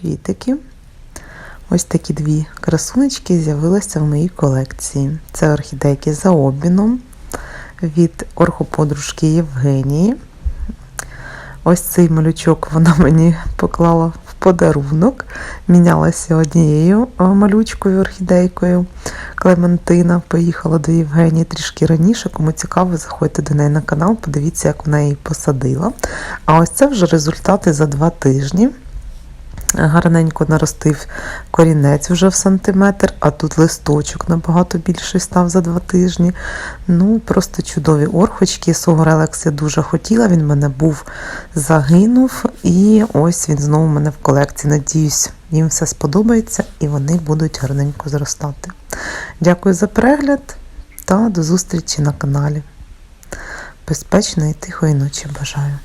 квітики. Ось такі дві красунечки з'явилися в моїй колекції. Це орхідейки за обміном від орхоподружки Євгенії. Ось цей малючок вона мені поклала в подарунок. Мінялася однією е, малючкою орхідейкою. Клементина поїхала до Євгенії трішки раніше. Кому цікаво, заходьте до неї на канал, подивіться, як вона її посадила. А ось це вже результати за два тижні. Гарненько наростив корінець вже в сантиметр, а тут листочок набагато більший став за два тижні. Ну, просто чудові орхочки. Сого Релекс я дуже хотіла, він в мене був загинув, і ось він знову у мене в колекції. Надіюсь, їм все сподобається і вони будуть гарненько зростати. Дякую за перегляд та до зустрічі на каналі. Безпечної тихої ночі бажаю!